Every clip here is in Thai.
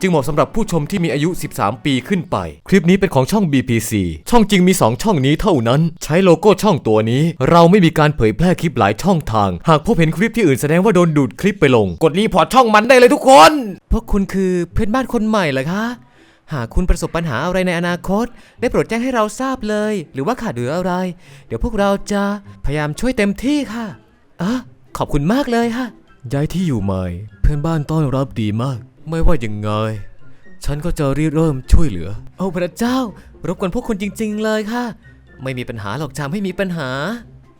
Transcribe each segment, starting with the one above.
จึงเหมาะสำหรับผู้ชมที่มีอายุ 13 ปีขึ้นไป คลิปนี้เป็นของช่อง BPC ช่องจริงมี 2 ช่องนี้เท่านั้น ใช้โลโก้ช่องตัวนี้ เราไม่มีการเผยแพร่คลิปหลายช่องทาง หากพบเห็นคลิปที่อื่นแสดงว่าโดนดูดคลิปไปลง กดรีพอร์ตช่องมันได้เลยทุกคน พวกคุณคือเพื่อนบ้านคนใหม่เหรอคะ หากคุณประสบปัญหาอะไรในอนาคต ได้โปรดแจ้งให้เราทราบเลย หรือว่าขาดเหลืออะไร เดี๋ยวพวกเราจะพยายามช่วยเต็มที่ค่ะอะขอบคุณมากเลยค่ะย้ายที่อยู่ใหม่ เพื่อนบ้านต้อนรับดีมาก ไม่ว่ายังไงฉันก็จะรีเริ่มช่วยเหลือโอ้พระเจ้า รบกวนพวกคุณจริง ๆ เลยค่ะ ไม่มีปัญหาหรอกจามให้มีปัญหา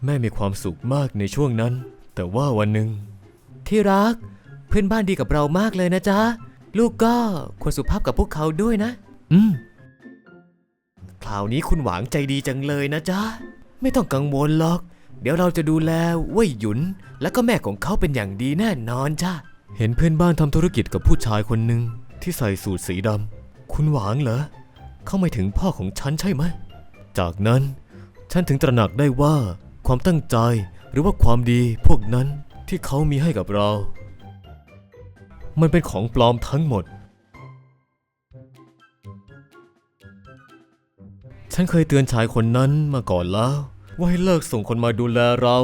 แม่มีความสุขมากในช่วงนั้น แต่ว่าวันหนึ่งที่รัก เพื่อนบ้านดีกับเรามากเลยนะจ๊ะ ลูกก็ควรสุภาพกับพวกเขาด้วยนะ อืมคราวนี้คุณหวางใจดีจังเลยนะจ๊ะ ไม่ต้องกังวลหรอก เดี๋ยวเราจะดูแลเว่ยหยุน และก็แม่ของเขาเป็นอย่างดีแน่นอนจ้ะ เห็นเพื่อนบ้านทำธุรกิจกับผู้ชายคนหนึ่งที่ใส่สูทสีดำ คุณหวางเหรอ เข้าไม่ถึงพ่อของฉันใช่ไหม จากนั้นฉันถึงตระหนักได้ว่าความตั้งใจหรือว่าความดีพวกนั้นที่เขามีให้กับเรา มันเป็นของปลอมทั้งหมด ฉันเคยเตือนชายคนนั้นมาก่อนแล้ว ว่าให้เลิกส่งคนมาดูแลเรา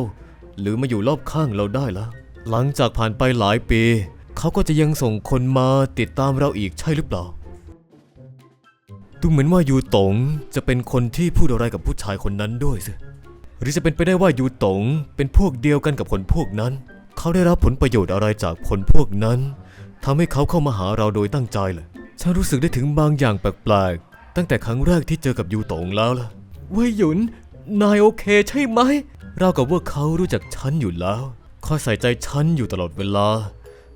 หรือมาอยู่รอบข้างเราได้แล้ว หลังจากผ่านไปหลายปี เขาก็จะยังส่งคนมาติดตามเราอีกใช่หรือเปล่า ดูเหมือนว่ายูตงจะเป็นคนที่พูดอะไรกับผู้ชายคนนั้นด้วยสิหรือจะเป็นไปได้ว่ายูตงเป็นพวกเดียวกันกับคนพวกนั้น เขาได้รับผลประโยชน์อะไรจากคนพวกนั้นทำให้เขาเข้ามาหาเราโดยตั้งใจเลยฉันรู้สึกได้ถึงบางอย่างแปลกๆ ตั้งแต่ครั้งแรกที่เจอกับยูตงแล้วล่ะเว่ยหยุน นายโอเคใช่ไหมเรากับว่าเขารู้จักฉันอยู่แล้ว คอยใส่ใจฉันอยู่ตลอดเวลา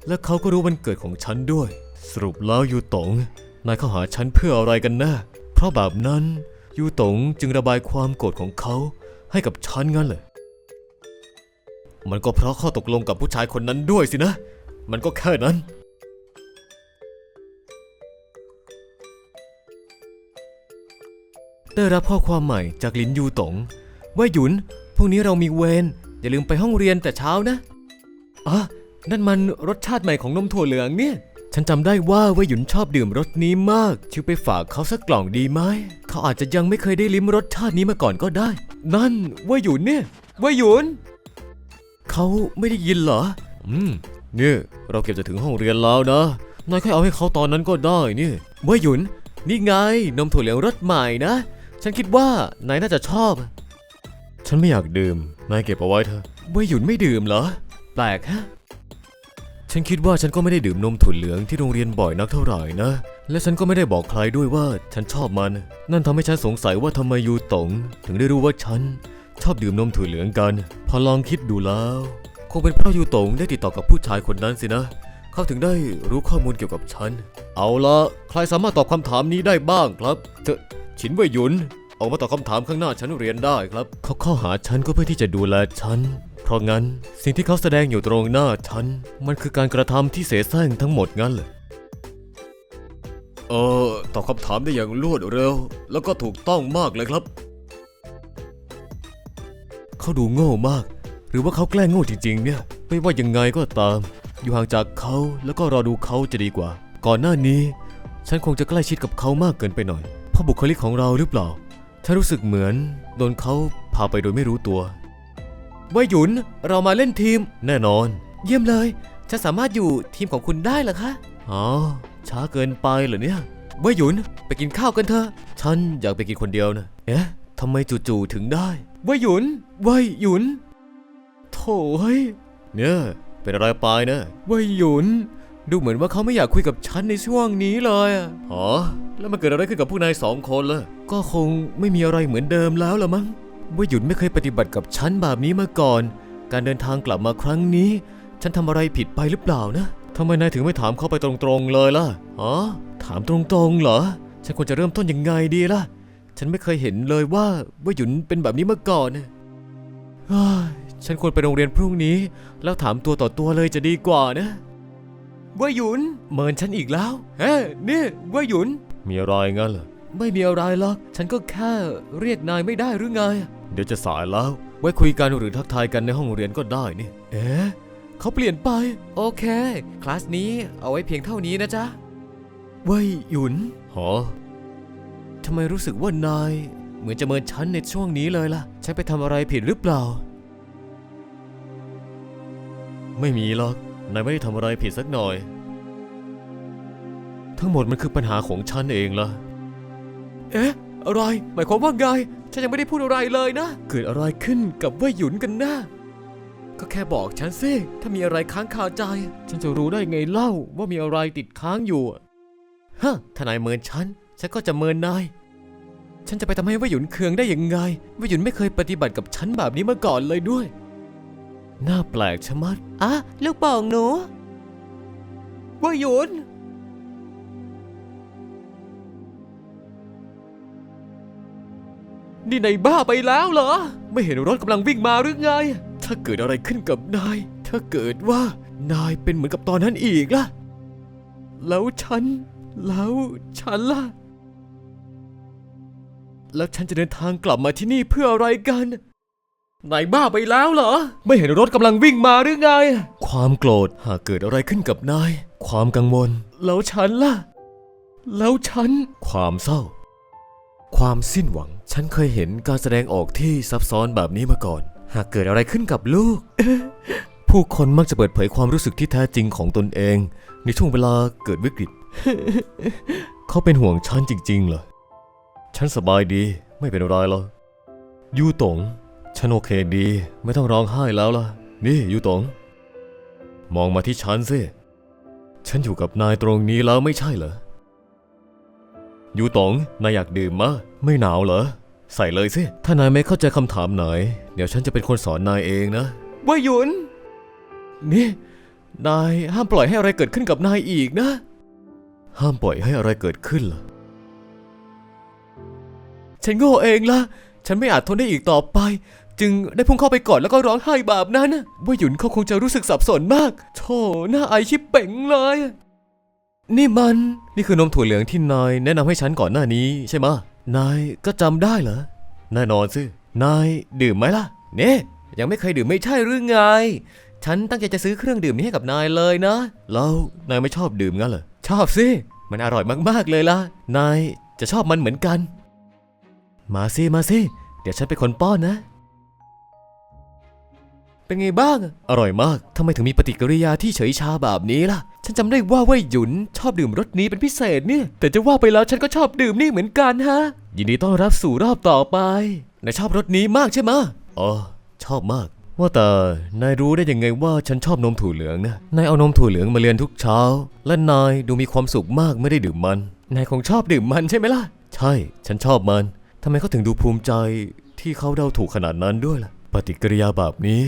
และเขาก็รู้วันเกิดของฉันด้วย สรุปแล้วยูตงนายเข้าหาฉันเพื่ออะไรกันแน่เพราะแบบนั้นยูตงจึงระบายความโกรธของเขาให้กับฉันงั้นเลย มันก็เพราะข้อตกลงกับผู้ชายคนนั้นด้วยสินะ มันก็แค่นั้น ได้รับข้อความใหม่จากลินยูตงว่าหยุนพรุ่งนี้เรามีเวร อย่าลืมไปห้องเรียนแต่เช้านะอะนั่นมันรสชาติใหม่ของนมถั่วเหลืองเนี่ย ฉันจำได้ว่าว่าหยุนชอบดื่มรสนี้มาก ชิวไปฝากเขาสักกล่องดีไหม เขาอาจจะยังไม่เคยได้ลิ้มรสชาตินี้มาก่อนก็ได้ นั่นว่าหยุนเนี่ยว่าหยุน เขาไม่ได้ยินเหรอ อืมเนี่ยเราเก็บจะถึงห้องเรียนแล้วนะ นายค่อยเอาให้เขาตอนนั้นก็ได้นี่เว่าหยุน นี่ไงนมถั่วเหลืองรสใหม่นะ ฉันคิดว่านายน่าจะชอบ ฉันไม่อยากดื่ม นายเก็บเอาไว้เถอะเว่าหยุนไม่ดื่มเหรอ แปลกฮะ ฉันคิดว่าฉันก็ไม่ได้ดื่มนมถั่วเหลืองที่โรงเรียนบ่อยนักเท่าไหร่นะ และฉันก็ไม่ได้บอกใครด้วยว่าฉันชอบมัน นั่นทำให้ฉันสงสัยว่าทำไมยูตงถึงได้รู้ว่าฉัน ชอบดื่มนมถั่วเหลืองกัน พอลองคิดดูแล้ว คงเป็นเพราะยูตงได้ติดต่อกับผู้ชายคนนั้นสินะ เขาถึงได้รู้ข้อมูลเกี่ยวกับฉัน เอาละใครสามารถตอบคำถามนี้ได้บ้างครับเถอะฉินเว่ยหยุน ออกมาตอบคำถามข้างหน้าฉันเรียนได้ครับ เขาเข้าหาฉันก็เพื่อที่จะดูแลฉัน เพราะงั้นสิ่งที่เขาแสดงอยู่ตรงหน้าฉัน มันคือการกระทำที่เสแสร้งทั้งหมดงั้นเลยเออตอบคำถามได้อย่างรวดเร็ว แล้วก็ถูกต้องมากเลยครับ เขาดูโง่มาก หรือว่าเขาแกล้งโง่จริง ๆ เนี่ย ไม่ว่ายังไงก็ตาม อยู่ห่างจากเขาแล้วก็รอดูเขาจะดีกว่า ก่อนหน้านี้ ฉันคงจะใกล้ชิดกับเขามากเกินไปหน่อยเพราะบุคลิกของเราหรือเปล่า ฉันรู้สึกเหมือนโดนเขาพาไปโดยไม่รู้ตัว ว่าหยุนเรามาเล่นทีมแน่นอน เยี่ยมเลยฉันสามารถอยู่ทีมของคุณได้เหรอคะอ๋อช้าเกินไปเหรอเนี่ยว่าหยุนไปกินข้าวกันเถอะฉันอยากไปกินคนเดียวนะเอ๊ะทำไมจู่ๆถึงได้ว่าหยุนว่าหยุนโถ่เฮ้ยเนี่ยเป็นอะไรไปนะว่าหยุน ดูเหมือนว่าเขาไม่อยากคุยกับฉันในช่วงนี้เลยอะอ๋อแล้วมันเกิดอะไรขึ้นกับพวกนายสองคนล่ะ ก็คงไม่มีอะไรเหมือนเดิมแล้วละมั้งว่าหยุนไม่เคยปฏิบัติกับฉันแบบนี้มาก่อน การเดินทางกลับมาครั้งนี้ ฉันทำอะไรผิดไปหรือเปล่านะทำไมนายถึงไม่ถามเขาไปตรงๆเลยล่ะอ๋อถามตรงๆเหรอ ฉันควรจะเริ่มต้นยังไงดีล่ะ ฉันไม่เคยเห็นเลยว่าว่าหยุนเป็นแบบนี้มาก่อนนะเฮ้ยฉันควรไปโรงเรียนพรุ่งนี้ แล้วถามตัวต่อตัวเลยจะดีกว่านะ ว่าหยุนเมินฉันอีกแล้วเฮ้นี่ว่าหยุน มีอะไรงั้นเหรอไม่มีอะไรหรอกฉันก็แค่เรียกนายไม่ได้หรือไง เดี๋ยวจะสายแล้ว ไว้คุยกันหรือทักทายกันในห้องเรียนก็ได้นี่ เอ๊ะเขาเปลี่ยนไป โอเค คลาสนี้เอาไว้เพียงเท่านี้นะจ๊ะเว้ยหยุนหอทำไมรู้สึกว่านาย เหมือนจะเมินฉันในช่วงนี้เลยล่ะ ฉันไปทำอะไรผิดหรือเปล่า ไม่มีหรอก นายไม่ได้ทำอะไรผิดสักหน่อย ทั้งหมดมันคือปัญหาของฉันเองล่ะ เอ๊ะ อะไร หมายความว่าไง ฉันยังไม่ได้พูดอะไรเลยนะ เกิดอะไรขึ้นกับเว่ยหยุนกันนะ ก็แค่บอกฉันสิ ถ้ามีอะไรค้างคาใจ ฉันจะรู้ได้ไงเล่าว่ามีอะไรติดค้างอยู่ ฮะ ถ้านายเมินฉัน ฉันก็จะเมินนาย ฉันจะไปทำให้เว่ยหยุนเคืองได้ยังไง เว่ยหยุนไม่เคยปฏิบัติกับฉันแบบนี้มาก่อนเลยด้วย น่าแปลกชะมัดอะลูกโป่องหนูเว่ยหยุนนี่นายบ้าไปแล้วเหรอ ไม่เห็นรถกำลังวิ่งมาหรือไง ถ้าเกิดอะไรขึ้นกับนาย ถ้าเกิดว่านายเป็นเหมือนกับตอนนั้นอีกล่ะ แล้วฉัน แล้วฉันล่ะ แล้วฉันจะเดินทางกลับมาที่นี่เพื่ออะไรกัน นายบ้าไปแล้วเหรอ ไม่เห็นรถกำลังวิ่งมาหรือไง ความโกรธหากเกิดอะไรขึ้นกับนาย ความกังวล แล้วฉันล่ะ แล้วฉัน ความเศร้า ความสิ้นหวัง ฉันเคยเห็นการแสดงออกที่ซับซ้อนแบบนี้มาก่อน หากเกิดอะไรขึ้นกับลูก ผู้คนมักจะเปิดเผยความรู้สึกที่แท้จริงของตนเอง ในช่วงเวลาเกิดวิกฤต เขาเป็นห่วงฉันจริงๆเหรอ ฉันสบายดี ไม่เป็นไรหรอกยูตง ฉันโอเคดีไม่ต้องร้องไห้แล้วล่ะ นี่ยูตง มองมาที่ฉันสิ ฉันอยู่กับนายตรงนี้แล้วไม่ใช่เหรอ ยูตง นายอยากดื่มมะ ไม่หนาวเหรอ ใส่เลยสิ ถ้านายไม่เข้าใจคำถามไหน เดี๋ยวฉันจะเป็นคนสอนนายเองนะว่าหยุน นี่ นายห้ามปล่อยให้อะไรเกิดขึ้นกับนายอีกนะ ห้ามปล่อยให้อะไรเกิดขึ้นเหรอ ฉันโง่เองละฉันไม่อาจทนได้อีกต่อไป จึงได้พุ่งเข้าไปกอดแล้วก็ร้องไห้แบบนั้นว่าหยุนเขาคงจะรู้สึกสับสนมากโธ่หน้าไอายชิบเป่งเลย นี่มันนี่คือนมถั่วเหลืองที่นายแนะนำให้ฉันก่อนหน้านี้ใช่ไหมนายก็จำได้เหรอแน่นอนสินายดื่มไหมล่ะ เนี่ยยังไม่เคยดื่มไม่ใช่หรือไง ฉันตั้งใจจะซื้อเครื่องดื่มนี้ให้กับนายเลยนะแล้วนายไม่ชอบดื่มงั้นเหรอชอบสิมันอร่อยมากๆเลยล่ะ นายจะชอบมันเหมือนกัน มาสิมาสิ เดี๋ยวฉันเป็นคนป้อนนะ เป็นไงบ้าง อร่อยมาก ทำไมถึงมีปฏิกิริยาที่เฉยชาแบบนี้ล่ะ ฉันจำได้ว่าเว่ยหยุนชอบดื่มรสนี้เป็นพิเศษเนี่ย แต่จะว่าไปแล้วฉันก็ชอบดื่มนี่เหมือนกันฮะ ยินดีต้อนรับสู่รอบต่อไป นายชอบรสนี้มากใช่ไหมะอ๋อ ชอบมาก ว่าแต่ นายรู้ได้ยังไงว่าฉันชอบนมถั่วเหลืองนะ นายเอานมถั่วเหลืองมาเรียนทุกเช้า และนายดูมีความสุขมากไม่ได้ดื่มมัน นายคงชอบดื่มมันใช่ไหมล่ะ ใช่ ฉันชอบมันทำไมเขาถึงดูภูมิใจที่เขาเดาถูกขนาดนั้นด้วยล่ะ ปฏิกิริยาแบบนี้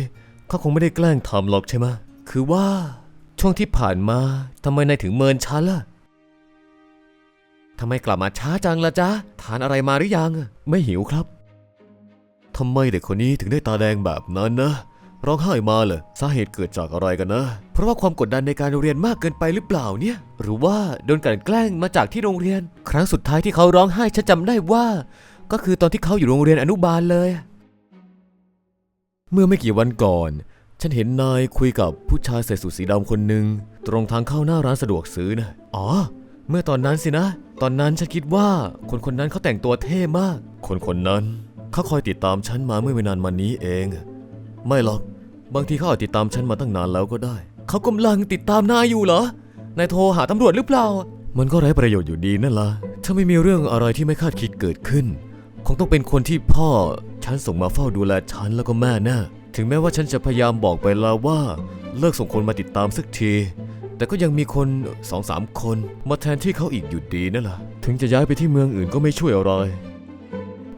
เขาคงไม่ได้แกล้งทำหรอกใช่ไหมคือว่าช่วงที่ผ่านมาทำไมนายถึงเมินฉันล่ะทำไมกลับมาช้าจังล่ะจ๊ะ ทานอะไรมาหรือยัง ไม่หิวครับ ทำไมเด็กคนนี้ถึงได้ตาแดงแบบนั้นนะ ร้องไห้มาเหรอสาเหตุเกิดจากอะไรกันนะ เพราะว่าความกดดันในการเรียนมากเกินไปหรือเปล่าเนี่ย หรือว่าโดนกลั่นแกล้งมาจากที่โรงเรียน ครั้งสุดท้ายที่เขาร้องไห้ฉันจำได้ว่า ก็คือตอนที่เขาอยู่โรงเรียนอนุบาลเลย เมื่อไม่กี่วันก่อน ฉันเห็นนายคุยกับผู้ชายใส่สูทสีดำคนหนึ่งตรงทางเข้าหน้าร้านสะดวกซื้อนะ อ๋อ เมื่อตอนนั้นสินะ ตอนนั้นฉันคิดว่าคนคนนั้นเขาแต่งตัวเท่มาก คนคนนั้นเขาคอยติดตามฉันมาเมื่อไม่นานมานี้เอง ไม่หรอก บางทีเขาอาจติดตามฉันมาตั้งนานแล้วก็ได้ เขากำลังติดตามนายอยู่เหรอนายโทรหาตำรวจหรือเปล่า มันก็ไร้ประโยชน์อยู่ดีนั่นละถ้าไม่มีเรื่องอะไรที่ไม่คาดคิดเกิดขึ้น คงต้องเป็นคนที่พ่อฉันส่งมาเฝ้าดูแลฉันแล้วก็แม่แน่ถึงแม้ว่าฉันจะพยายามบอกไปแล้วว่าเลิกส่งคนมาติดตามสักที แต่ก็ยังมีคนสองสามคนมาแทนที่เขาอีกอยู่ดีนั่นแหละถึงจะย้ายไปที่เมืองอื่นก็ไม่ช่วยอะไร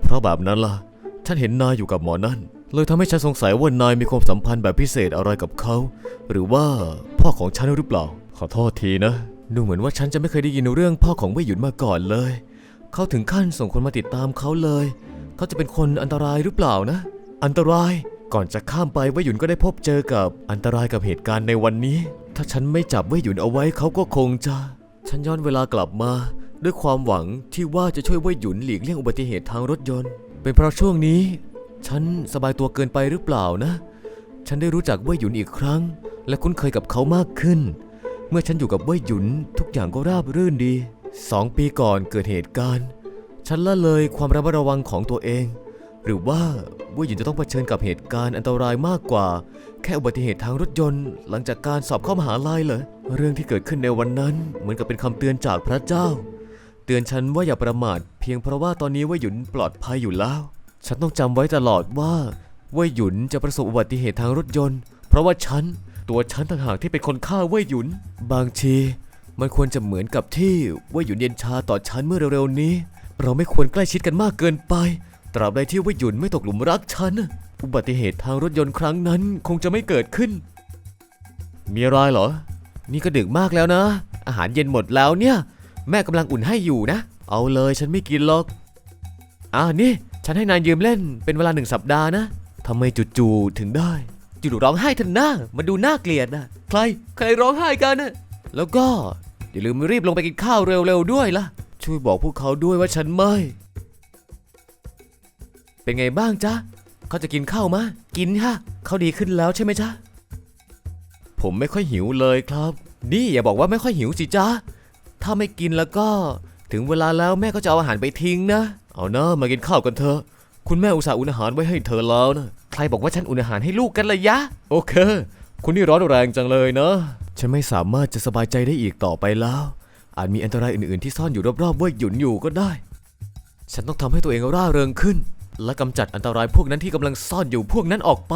เพราะแบบนั้นล่ะ ฉันเห็นนายอยู่กับหมอนั่น เลยทำให้ฉันสงสัยว่านายมีความสัมพันธ์แบบพิเศษอะไรกับเขา หรือว่าพ่อของฉันหรือเปล่า ขอโทษทีนะ ดูเหมือนว่าฉันจะไม่เคยได้ยินเรื่องพ่อของเว่ยหยุนมาก่อนเลย เขาถึงขั้นส่งคนมาติดตามเขาเลย เขาจะเป็นคนอันตรายหรือเปล่านะ อันตรายก่อนจะข้ามไปเว่ยหยุนก็ได้พบเจอกับอันตรายกับเหตุการณ์ในวันนี้ ถ้าฉันไม่จับเว่ยหยุนเอาไว้เขาก็คงจะ ฉันย้อนเวลากลับมา ด้วยความหวังที่ว่าจะช่วยเว่ยหยุนหลีกเลี่ยงอุบัติเหตุทางรถยนต์ เป็นเพราะช่วงนี้ ฉันสบายตัวเกินไปหรือเปล่านะ ฉันได้รู้จักเว่ยหยุนอีกครั้ง และคุ้นเคยกับเขามากขึ้น เมื่อฉันอยู่กับเว่ยหยุนทุกอย่างก็ราบรื่นดี สองปีก่อนเกิดเหตุการณ์ ฉันละเลยความระมัดระวังของตัวเอง หรือว่าว่ยหยุนจะต้องเผชิญกับเหตุการณ์อันตรายมากกว่า แค่อุบัติเหตุทางรถยนต์ หลังจากการสอบเข้ามหาลัยเหรอเรื่องที่เกิดขึ้นในวันนั้น เหมือนกับเป็นคำเตือนจากพระเจ้า เตือนฉันว่าอย่าประมาท เพียงเพราะว่าตอนนี้ว่ยหยุนปลอดภัยอยู่แล้ว ฉันต้องจำไว้ตลอดว่าว่ยหยุนจะประสบอุบัติเหตุทางรถยนต์ เพราะว่าฉันตัวฉันต่างหากที่เป็นคนฆ่าว่ยหยุน บางที มันควรจะเหมือนกับที่ว่ยหยุนเย็นชาต่อฉันเมื่อเร็วๆนี้ เราไม่ควรใกล้ชิดกันมากเกินไป ตราบใดที่ว่ยหยุนไม่ตกหลุมรักฉัน อุบัติเหตุทางรถยนต์ครั้งนั้นคงจะไม่เกิดขึ้น มีอะไรเหรอ นี่ก็ดึกมากแล้วนะ อาหารเย็นหมดแล้วเนี่ย แม่กำลังอุ่นให้อยู่นะ เอาเลยฉันไม่กินหรอกอ่านี่ฉันให้นายยืมเล่นเป็นเวลาหนึ่งสัปดาห์นะทำไมจู่ๆถึงได้จู่ๆร้องไห้ทันหน้ามันดูน่าเกลียดนะใครใครร้องไห้กันนะแล้วก็ อย่าลืมรีบลงไปกินข้าวเร็วๆด้วยล่ะ ช่วยบอกพวกเขาด้วยว่าฉันไม่ เป็นไงบ้างจ๊ะเขาจะกินข้าวมะกินฮะเขาดีขึ้นแล้วใช่ไหมจ๊ะผมไม่ค่อยหิวเลยครับ นี่อย่าบอกว่าไม่ค่อยหิวสิจ๊ะถ้าไม่กินแล้วก็ ถึงเวลาแล้วแม่ก็จะเอาอาหารไปทิ้งนะ เอานะมากินข้าวกันเถอะคุณแม่อุตส่าห์อุ่นอาหารไว้ให้เธอแล้วนะ ใครบอกว่าฉันอุ่นอาหารให้ลูกกันเลยยะ โอเค คุณนี่ร้อนแรงจังเลยนะ ฉันไม่สามารถจะสบายใจได้อีกต่อไปแล้ว อาจมีอันตรายอื่นๆที่ซ่อนอยู่รอบๆเว่ยหยุนอยู่ก็ได้ ฉันต้องทำให้ตัวเองร่าเริงขึ้น และกำจัดอันตรายพวกนั้นที่กำลังซ่อนอยู่พวกนั้นออกไป